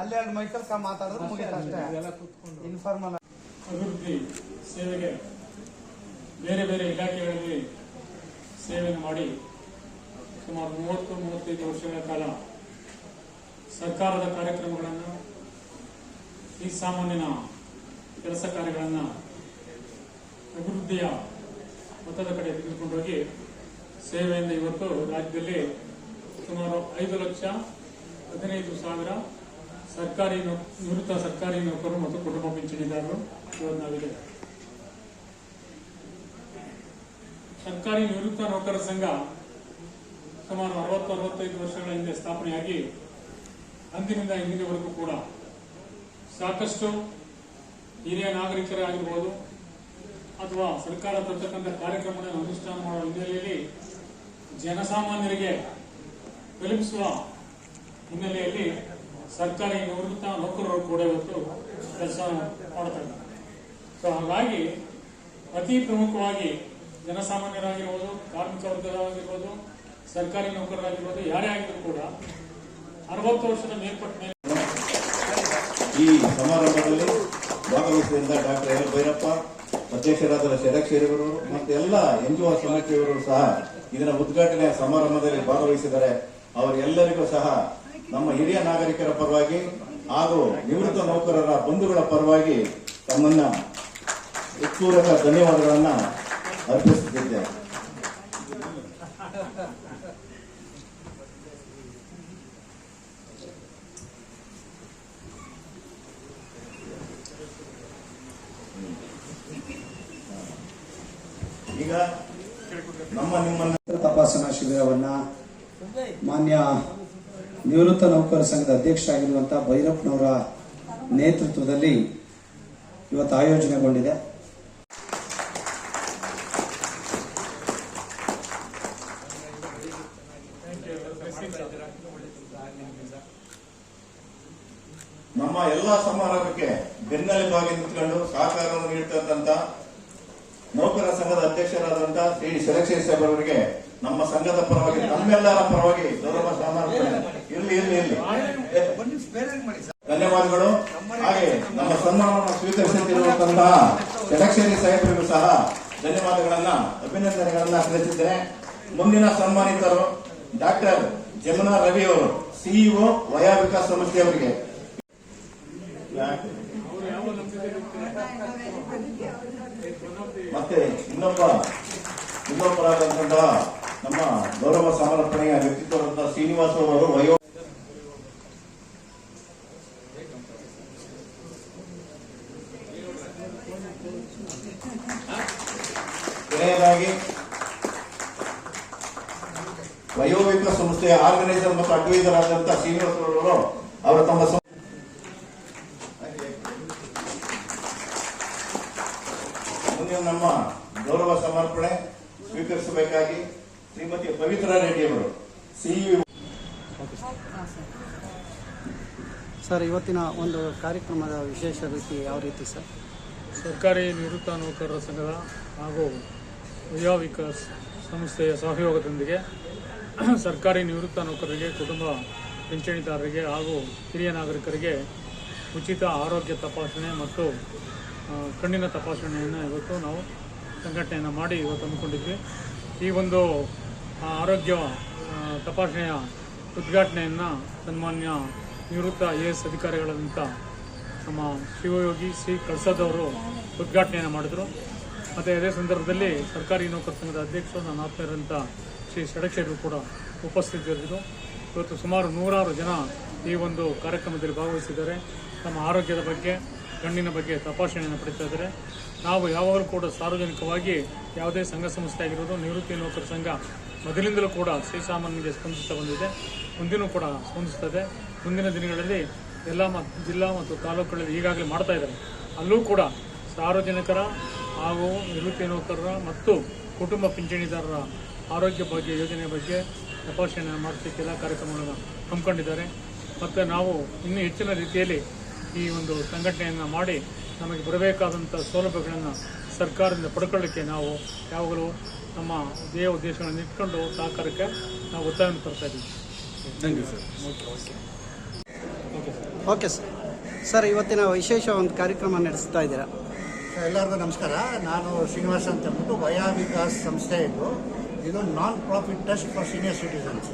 ಅಲ್ಲಿ ಮೈಕಲ್ ಕಾ ಮಾತಾಡಿದ್ರೆ ಮುಗೀತು ಅಷ್ಟೇ. ಇನ್ಫಾರ್ಮಲ್ ಅಭಿವೃದ್ಧಿ, ಸೇವೆಗೆ ಬೇರೆ ಬೇರೆ ಇಲಾಖೆಗಳಲ್ಲಿ ಸೇವೆಯನ್ನು ಮಾಡಿ ಸುಮಾರು ಮೂವತ್ತು, ಮೂವತ್ತೈದು ವರ್ಷಗಳ ಕಾಲ ಸರ್ಕಾರದ ಕಾರ್ಯಕ್ರಮಗಳನ್ನು ಈ ಸಾಮಾನ್ಯನ ಕೆಲಸ ಕಾರ್ಯಗಳನ್ನು ಅಭಿವೃದ್ಧಿಯ ಮತದ ಕಡೆ ತೆಗೆದುಕೊಂಡೋಗಿ ಸೇವೆಯಿಂದ ಇವತ್ತು ರಾಜ್ಯದಲ್ಲಿ ಸುಮಾರು ಐದು ಲಕ್ಷ ಹದಿನೈದು ಸಾವಿರ ಸರ್ಕಾರಿ ನಿವೃತ್ತ ಸರ್ಕಾರಿ ನೌಕರರು ಮತ್ತು ಕುಟುಂಬ ಪಿಂಚಣಿದಾರರು ನಾವಿದೆ ಸರ್ಕಾರಿ ನಿವೃತ್ತ ನೌಕರರ ಸಂಘ ಸುಮಾರು ಅರವತ್ತು, ಅರವತ್ತೈದು ವರ್ಷಗಳ ಹಿಂದೆ ಸ್ಥಾಪನೆಯಾಗಿ ಅಂದಿನಿಂದ ಇಂದಿನವರೆಗೂ ಕೂಡ ಸಾಕಷ್ಟು ಹಿರಿಯ ನಾಗರಿಕರಾಗಿರ್ಬೋದು ಅಥವಾ ಸರ್ಕಾರ ತರ್ತಕ್ಕಂಥ ಕಾರ್ಯಕ್ರಮಗಳನ್ನು ಅನುಷ್ಠಾನ ಮಾಡುವ ಹಿನ್ನೆಲೆಯಲ್ಲಿ ಜನಸಾಮಾನ್ಯರಿಗೆ ತಲುಪಿಸುವ ಹಿನ್ನೆಲೆಯಲ್ಲಿ ಸರ್ಕಾರಿ ನಿವೃತ್ತ ನೌಕರರು ಕೂಡ ಇವತ್ತು ಕೆಲಸ ಮಾಡ್ತಾರೆ ಸೊ ಹಾಗಾಗಿ ಅತಿ ಪ್ರಮುಖವಾಗಿ ಜನಸಾಮಾನ್ಯರಾಗಿರ್ಬೋದು, ಕಾರ್ಮಿಕ ವರ್ಗದವರಾಗಿರ್ಬೋದು, ಸರ್ಕಾರಿ ನೌಕರರಾಗಿರ್ಬೋದು, ಯಾರೇ ಆಗಿದ್ರು ಕೂಡ ಅರವತ್ತು ವರ್ಷದ ಮೇಲ್ಪಟ್ಟ ಮೇಲೆ ಈ ಸಮಾರಂಭದಲ್ಲಿ ಭಾಗವಹಿಸಿದ ಡಾಕ್ಟರ್ ಎಲ್ ಭೈರಪ್ಪ, ಅಧ್ಯಕ್ಷರಾದ ಶರಕ್ಷೇರಿವರು ಮತ್ತು ಎಲ್ಲ ಎನ್ ಜಿ ಒ ಸಹ ಇದರ ಉದ್ಘಾಟನೆಯ ಸಮಾರಂಭದಲ್ಲಿ ಭಾಗವಹಿಸಿದರೆ ಅವರೆಲ್ಲರಿಗೂ ಸಹ ನಮ್ಮ ಹಿರಿಯ ನಾಗರಿಕರ ಪರವಾಗಿ ಹಾಗೂ ನಿವೃತ್ತ ನೌಕರರ ಬಂಧುಗಳ ಪರವಾಗಿ ತಮ್ಮನ್ನ ಉತ್ಪೂರಕ ಧನ್ಯವಾದಗಳನ್ನು ಅರ್ಪಿಸುತ್ತಿದ್ದೇನೆ. ಶಿಬಿರವನ್ನ ಮಾನ್ಯ ನಿವೃತ್ತ ನೌಕರ ಸಂಘದ ಅಧ್ಯಕ್ಷರಾಗಿರುವಂತಹ ಭೈರಪ್ಪನವರ ನೇತೃತ್ವದಲ್ಲಿ ಇವತ್ತು ಆಯೋಜನೆಗೊಂಡಿದೆ. ನಮ್ಮ ಎಲ್ಲಾ ಸಮಾರಂಭಕ್ಕೆ ಬೆನ್ನೆಲುಬಾಗಿ ನಿಂತ್ಕೊಂಡು ಸಹಕಾರವನ್ನು ನೀಡ್ತಕ್ಕಂತ ನೌಕರ ಸಂಘದ ಅಧ್ಯಕ್ಷರಾದಂತ ಶ್ರೀ ಶರಕ್ಷೇ ಸಾಹೇಬ್ ಅವರಿಗೆ, ನಮ್ಮ ಸಂಘದ ಪರವಾಗಿ, ನಮ್ಮೆಲ್ಲರ ಪರವಾಗಿ ಗೌರವ ಇರ್ಲಿ ಇರ್ಲಿ ಇರ್ಲಿ. ಧನ್ಯವಾದಗಳು. ಹಾಗೆ ನಮ್ಮ ಸನ್ಮಾನವನ್ನು ಸ್ವೀಕರಿಸುತ್ತಿರುವಂತಹ ಸೆಲೆಕ್ಷನ್ ಸಾಹೇಬರಿಗೂ ಸಹ ಧನ್ಯವಾದಗಳನ್ನ, ಅಭಿನಂದನೆಗಳನ್ನ ಸಲ್ಲಿಸಿದ್ದೇನೆ ಮುಂದಿನ ಸನ್ಮಾನಿತರು ಡಾಕ್ಟರ್ ಜಮುನಾ ರವಿ ಅವರು, ಸಿಇಒ ವಯಾ ವಿಕಾಸ್ ಸಂಸ್ಥೆ ಅವರಿಗೆ ಮತ್ತೆ ಇನ್ನೊಬ್ಬ, ಇನ್ನೊಬ್ಬರಾದಂತಹ ನಮ್ಮ ಗೌರವ ಸಮರ್ಪಣೆಯ ವ್ಯಕ್ತಿತ್ವದಂತಹ ಶ್ರೀನಿವಾಸ ಅವರು ವಯೋ ಕೊನೆಯದಾಗಿ ವಯೋವಿಕ ಸಂಸ್ಥೆಯ ಆರ್ಗನೈಸರ್ ಮತ್ತು ಅಡ್ವೈಸರ್ ಆದಂತಹ ಶ್ರೀನಿವಾಸ ಅವರು ಅವರು ತಮ್ಮ ಸಂ- ಮುಂದಿನ ನಮ್ಮ ಗೌರವ ಸಮರ್ಪಣೆ ಸ್ವೀಕರಿಸಬೇಕಾಗಿ ಶ್ರೀಮತಿ ಪವಿತ್ರ ರೆಡ್ಡಿಯವರು ಸಿಇಒ ಸರ್ ಇವತ್ತಿನ ಒಂದು ಕಾರ್ಯಕ್ರಮದ ವಿಶೇಷ ರೀತಿ ಯಾವ ರೀತಿ ಸರ್? ಸರ್ಕಾರಿ ನಿವೃತ್ತ ನೌಕರರ ಸಂಘದ ಹಾಗೂ ವಯೋ ವಿಕಾಸ್ ಸಂಸ್ಥೆಯ ಸಹಯೋಗದೊಂದಿಗೆ ಸರ್ಕಾರಿ ನಿವೃತ್ತ ನೌಕರರಿಗೆ ಕುಟುಂಬ ಪಿಂಚಣಿದಾರರಿಗೆ ಹಾಗೂ ಹಿರಿಯ ನಾಗರಿಕರಿಗೆ ಉಚಿತ ಆರೋಗ್ಯ ತಪಾಸಣೆ ಮತ್ತು ಕಣ್ಣಿನ ತಪಾಸಣೆಯನ್ನು ಇವತ್ತು ನಾವು ಸಂಘಟನೆಯನ್ನು ಮಾಡಿ ಇವತ್ತು ಹಮ್ಮಿಕೊಂಡಿದ್ವಿ. ಈ ಒಂದು ಆರೋಗ್ಯ ತಪಾಸಣೆಯ ಉದ್ಘಾಟನೆಯನ್ನು ಸನ್ಮಾನ್ಯ ನಿವೃತ್ತ ಐ ಎ ಎಸ್ ಅಧಿಕಾರಿಗಳಂತ ನಮ್ಮ ಶಿವಯೋಗಿ ಸಿ ಅವರು ಉದ್ಘಾಟನೆಯನ್ನು ಮಾಡಿದರು. ಮತ್ತು ಅದೇ ಸಂದರ್ಭದಲ್ಲಿ ಸರ್ಕಾರಿ ನೌಕರ ಸಂಘದ ಅಧ್ಯಕ್ಷರು, ನನ್ನ ಆತ್ಮೀಯರಂಥ ಶ್ರೀ ಷಡಕ್ಷರು ಕೂಡ ಉಪಸ್ಥಿತರಿದ್ದರು. ಇವತ್ತು ಸುಮಾರು ನೂರಾರು ಜನ ಈ ಒಂದು ಕಾರ್ಯಕ್ರಮದಲ್ಲಿ ಭಾಗವಹಿಸಿದ್ದಾರೆ. ತಮ್ಮ ಆರೋಗ್ಯದ ಬಗ್ಗೆ ಕಣ್ಣಿನ ಬಗ್ಗೆ ತಪಾಸಣೆಯನ್ನು ಪಡಿತಾ ಇದ್ದಾರೆ. ನಾವು ಯಾವಾಗಲೂ ಕೂಡ ಸಾರ್ವಜನಿಕವಾಗಿ ಯಾವುದೇ ಸಂಘ ಸಂಸ್ಥೆ ಆಗಿರೋದು ನಿವೃತ್ತಿ ನೌಕರ ಸಂಘ ಮೊದಲಿಂದಲೂ ಕೂಡ ಶ್ರೀಸಾಮಾನ್ಯರಿಗೆ ಸ್ಪಂದಿಸ್ತಾ ಬಂದಿದೆ. ಮುಂದಿನೂ ಕೂಡ ಸ್ಪಂದಿಸ್ತದೆ ಮುಂದಿನ ದಿನಗಳಲ್ಲಿ ಎಲ್ಲ ಮ- ಜಿಲ್ಲಾ ಮತ್ತು ತಾಲೂಕುಗಳಲ್ಲಿ ಈಗಾಗಲೇ ಮಾಡ್ತಾ ಇದ್ದಾರೆ. ಅಲ್ಲೂ ಕೂಡ ಸಾರ್ವಜನಿಕರ ಹಾಗೂ ನಿವೃತ್ತಿ ನೌಕರರ ಮತ್ತು ಕುಟುಂಬ ಪಿಂಚಣಿದಾರರ ಆರೋಗ್ಯ ಬಗ್ಗೆ ಯೋಜನೆ ಬಗ್ಗೆ ತಪಾಸಣೆ ಮಾಡಿಸಲಿಕ್ಕೆ ಎಲ್ಲ ಕಾರ್ಯಕ್ರಮಗಳನ್ನು ಹಮ್ಮಿಕೊಂಡಿದ್ದಾರೆ. ಮತ್ತು ನಾವು ಇನ್ನೂ ಹೆಚ್ಚಿನ ರೀತಿಯಲ್ಲಿ ಈ ಒಂದು ಸಂಘಟನೆಯನ್ನು ಮಾಡಿ ನಮಗೆ ಬರಬೇಕಾದಂಥ ಸೌಲಭ್ಯಗಳನ್ನು ಸರ್ಕಾರದಿಂದ ಪಡ್ಕೊಳ್ಳಿಕ್ಕೆ ನಾವು ಯಾವಾಗಲೂ ನಮ್ಮ ದೇಹ ಉದ್ದೇಶಗಳನ್ನು ಇಟ್ಕೊಂಡು ಸಹಕಾರಕ್ಕೆ ನಾವು ಒತ್ತಾಯವನ್ನು ತರ್ತಾ ಇದ್ದೀವಿ. Thank you sir okay sir sir ಇವತ್ತಿನ ವಿಶೇಷ ಒಂದು ಕಾರ್ಯಕ್ರಮ ನಡೆಸ್ತಾ ಇದ್ದೀರಾ? ಎಲ್ಲರಿಗೂ ನಮಸ್ಕಾರ. ನಾನು ಶ್ರೀನಿವಾಸ ಅಂತ ಹೇಳ್ಬಿಟ್ಟು ವಯಾ ವಿಕಾಸ್ ಸಂಸ್ಥೆ ಇದು. ಇದು non profit trust for senior citizens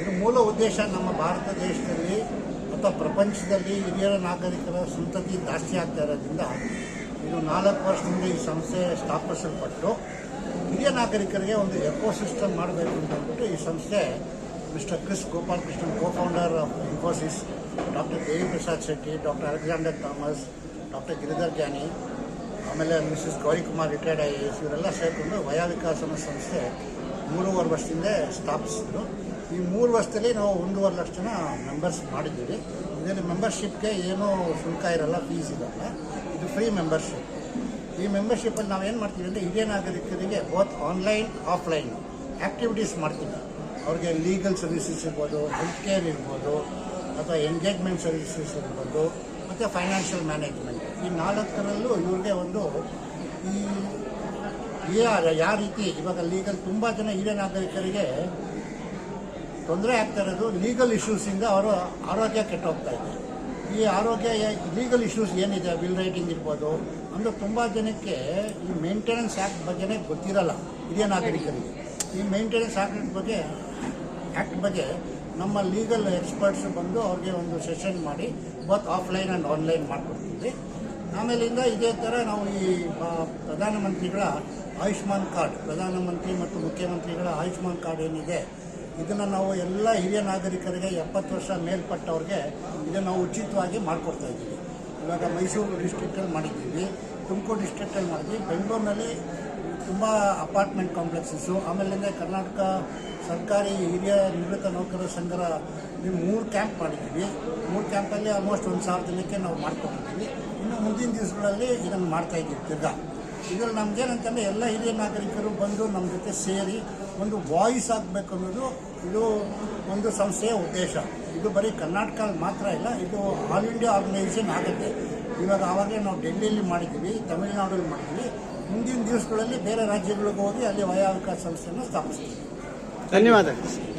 ಇದು ಮೂಲ ಉದ್ದೇಶ ನಮ್ಮ ಭಾರತ ದೇಶದಲ್ಲಿ ಅಥವಾ ಪ್ರಪಂಚದಲ್ಲಿ ಹಿರಿಯರ ನಾಗರಿಕರ ಸಂತತಿ ಜಾಸ್ತಿ ಆಗ್ತಾ ಇರೋದ್ರಿಂದ ಇದು ನಾಲ್ಕು ವರ್ಷದಿಂದ ಈ ಸಂಸ್ಥೆ ಸ್ಥಾಪಿಸಲ್ಪಟ್ಟು ಹಿರಿಯ ನಾಗರಿಕರಿಗೆ ಒಂದು ಎಕೋಸಿಸ್ಟಮ್ ಮಾಡಬೇಕು ಅಂತ ಅಂದ್ಬಿಟ್ಟು ಈ ಸಂಸ್ಥೆ mister Kris Gopalakrishnan cofounder of Infosys doctor Devi Prasad Shetty doctor Alexander Thomas doctor Giridhar Jani ಆಮೇಲೆ Mrs Gowrikumar retired I S ಇವರೆಲ್ಲ ಸೇರಿಕೊಂಡು ವಯಾ ವಿಕಾಸ್ ಸಂಸ್ಥೆ ಮೂರುವರೆ ವರ್ಷದಿಂದ ಸ್ಥಾಪಿಸಿದ್ರು ಈ ಮೂರು ವರ್ಷದಲ್ಲಿ ನಾವು ಒಂದೂವರೆ ಲಕ್ಷ ಜನ ಮೆಂಬರ್ಸ್ ಮಾಡಿದ್ದೀವಿ. ಇದರಲ್ಲಿ ಮೆಂಬರ್ಶಿಪ್ಗೆ ಏನೂ ಶುಲ್ಕ ಇರಲ್ಲ ಫೀಸ್ ಇರಲ್ಲ. ಇದು ಫ್ರೀ ಮೆಂಬರ್ಶಿಪ್ ಈ ಮೆಂಬರ್ಶಿಪ್ಪಲ್ಲಿ ನಾವು ಏನು ಮಾಡ್ತೀವಿ ಅಂದರೆ ಹಿರಿಯ ನಾಗರಿಕರಿಗೆ ಬೋತ್ ಆನ್ಲೈನ್ ಆಫ್ಲೈನ್ ಆ್ಯಕ್ಟಿವಿಟೀಸ್ ಮಾಡ್ತೀವಿ. ಅವ್ರಿಗೆ ಲೀಗಲ್ ಸರ್ವಿಸಸ್ ಇರ್ಬೋದು ಹೆಲ್ತ್ ಕೇರ್ ಇರ್ಬೋದು, ಅಥವಾ ಎಂಗೇಜ್ಮೆಂಟ್ ಸರ್ವಿಸಸ್ ಇರ್ಬೋದು, ಮತ್ತು ಫೈನಾನ್ಷಿಯಲ್ ಮ್ಯಾನೇಜ್ಮೆಂಟ್ ಈ ನಾಲ್ಕರಲ್ಲೂ ಇವ್ರಿಗೆ ಒಂದು ಈ ಯಾವ ಯಾವ ರೀತಿ ಇವಾಗ ಲೀಗಲ್ ತುಂಬ ಜನ ಹಿರಿಯ ನಾಗರಿಕರಿಗೆ ತೊಂದರೆ ಆಗ್ತಾ ಇರೋದು. ಲೀಗಲ್ ಇಶ್ಯೂಸಿಂದ ಅವರ ಆರೋಗ್ಯ ಕೆಟ್ಟು ಹೋಗ್ತಾ ಇದೆ. ಈ ಆರೋಗ್ಯ ಲೀಗಲ್ ಇಶ್ಯೂಸ್ ಏನಿದೆ ಬಿಲ್ ರೈಟಿಂಗ್ ಇರ್ಬೋದು, ಅಂದರೆ ತುಂಬ ಜನಕ್ಕೆ ಈ ಮೇಂಟೆನೆನ್ಸ್ ಆ್ಯಕ್ಟ್ ಬಗ್ಗೆನೇ ಗೊತ್ತಿರಲ್ಲ ಹಿರಿಯ ನಾಗರಿಕರಿಗೆ. ಈ ಮೇಂಟೆನೆನ್ಸ್ ಆ್ಯಕ್ಟ್ ಬಗ್ಗೆ ಆ್ಯಕ್ಟ್ ಬಗ್ಗೆ ನಮ್ಮ ಲೀಗಲ್ ಎಕ್ಸ್ಪರ್ಟ್ಸ್ ಬಂದು ಅವ್ರಿಗೆ ಒಂದು ಸೆಷನ್ ಮಾಡಿ ಬತ್ ಆಫ್ಲೈನ್ ಆ್ಯಂಡ್ ಆನ್ಲೈನ್ ಮಾಡಿಕೊಡ್ತೀವಿ. ಆಮೇಲಿಂದ ಇದೇ ಥರ ನಾವು ಈ ಪ್ರಧಾನಮಂತ್ರಿಗಳ ಆಯುಷ್ಮಾನ್ ಕಾರ್ಡ್, ಪ್ರಧಾನಮಂತ್ರಿ ಮತ್ತು ಮುಖ್ಯಮಂತ್ರಿಗಳ ಆಯುಷ್ಮಾನ್ ಕಾರ್ಡ್ ಏನಿದೆ, ಇದನ್ನು ನಾವು ಎಲ್ಲ ಹಿರಿಯ ನಾಗರಿಕರಿಗೆ ಎಪ್ಪತ್ತು ವರ್ಷ ಮೇಲ್ಪಟ್ಟವ್ರಿಗೆ ಇದನ್ನು ನಾವು ಉಚಿತವಾಗಿ ಮಾಡಿಕೊಡ್ತಾ ಇದ್ದೀವಿ. ಇವಾಗ ಮೈಸೂರು ಡಿಸ್ಟ್ರಿಕ್ಟಲ್ಲಿ ಮಾಡಿದ್ದೀವಿ, ತುಮಕೂರು ಡಿಸ್ಟ್ರಿಕ್ಟಲ್ಲಿ ಮಾಡಿದ್ವಿ ಬೆಂಗಳೂರಿನಲ್ಲಿ ತುಂಬ ಅಪಾರ್ಟ್ಮೆಂಟ್ ಕಾಂಪ್ಲೆಕ್ಸಸ್ಸು. ಆಮೇಲಿಂದ ಕರ್ನಾಟಕ ಸರ್ಕಾರಿ ಹಿರಿಯ ನಿವೃತ್ತ ನೌಕರರ ಸಂಘರ ನೀವು ಮೂರು ಕ್ಯಾಂಪ್ ಮಾಡಿದ್ದೀವಿ. ಮೂರು ಕ್ಯಾಂಪಲ್ಲಿ ಆಲ್ಮೋಸ್ಟ್ ಒಂದು ಸಾವಿರ ದಿನಕ್ಕೆ ನಾವು ಮಾಡ್ಕೊಟ್ಟಿದ್ದೀವಿ ಇನ್ನು ಮುಂದಿನ ದಿವಸಗಳಲ್ಲಿ ಇದನ್ನು ಮಾಡ್ತಾ ಇದ್ದೀವಿ ತಿರ್ಗಾ. ಇದರಲ್ಲಿ ನಮ್ಗೇನಂತಂದರೆ ಎಲ್ಲ ಹಿರಿಯ ನಾಗರಿಕರು ಬಂದು ನಮ್ಮ ಜೊತೆ ಸೇರಿ ಒಂದು ವಾಯ್ಸ್ ಆಗಬೇಕು ಅನ್ನೋದು ಇದು ಒಂದು ಸಂಸ್ಥೆಯ ಉದ್ದೇಶ. ಇದು ಬರೀ ಕರ್ನಾಟಕ ಮಾತ್ರ ಇಲ್ಲ, ಇದು ಆಲ್ ಇಂಡಿಯಾ ಆರ್ಗನೈಸೇಷನ್ ಆಗುತ್ತೆ. ಇವಾಗ ಆವಾಗಲೇ ನಾವು ಡೆಲ್ಲಿಯಲ್ಲಿ ಮಾಡಿದ್ದೀವಿ, ತಮಿಳುನಾಡಲ್ಲಿ ಮಾಡಿದ್ದೀವಿ. ಮುಂದಿನ ದಿವಸಗಳಲ್ಲಿ ಬೇರೆ ರಾಜ್ಯಗಳಿಗೆ ಹೋಗಿ ಅಲ್ಲಿ ವಯಾ ಸಂಸ್ಥೆಯನ್ನು ಸ್ಥಾಪಿಸ್ತೀವಿ ಧನ್ಯವಾದಗಳು.